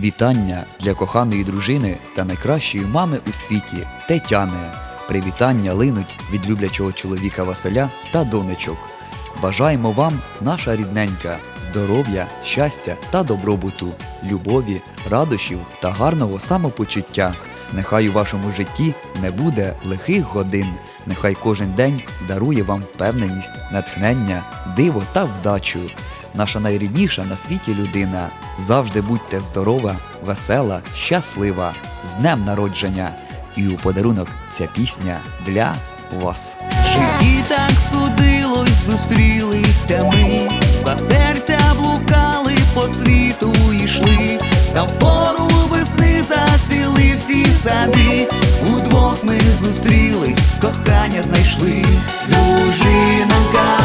Вітання для коханої дружини та найкращої мами у світі Тетяни. Привітання линуть від люблячого чоловіка Василя та донечок. Бажаємо вам, наша рідненька, здоров'я, щастя та добробуту, любові, радощів та гарного самопочуття. Нехай у вашому житті не буде лихих годин. Нехай кожен день дарує вам впевненість, натхнення, диво та вдачу. Наша найрідніша на світі людина. Завжди будьте здорова, весела, щаслива, з днем народження. І у подарунок ця пісня для вас. В житті так судилось, зустрілися ми, два серця блукали по світу йшли, та в пору весни зацвіли всі сади, удвох ми зустрілись, кохання знайшли, дружина.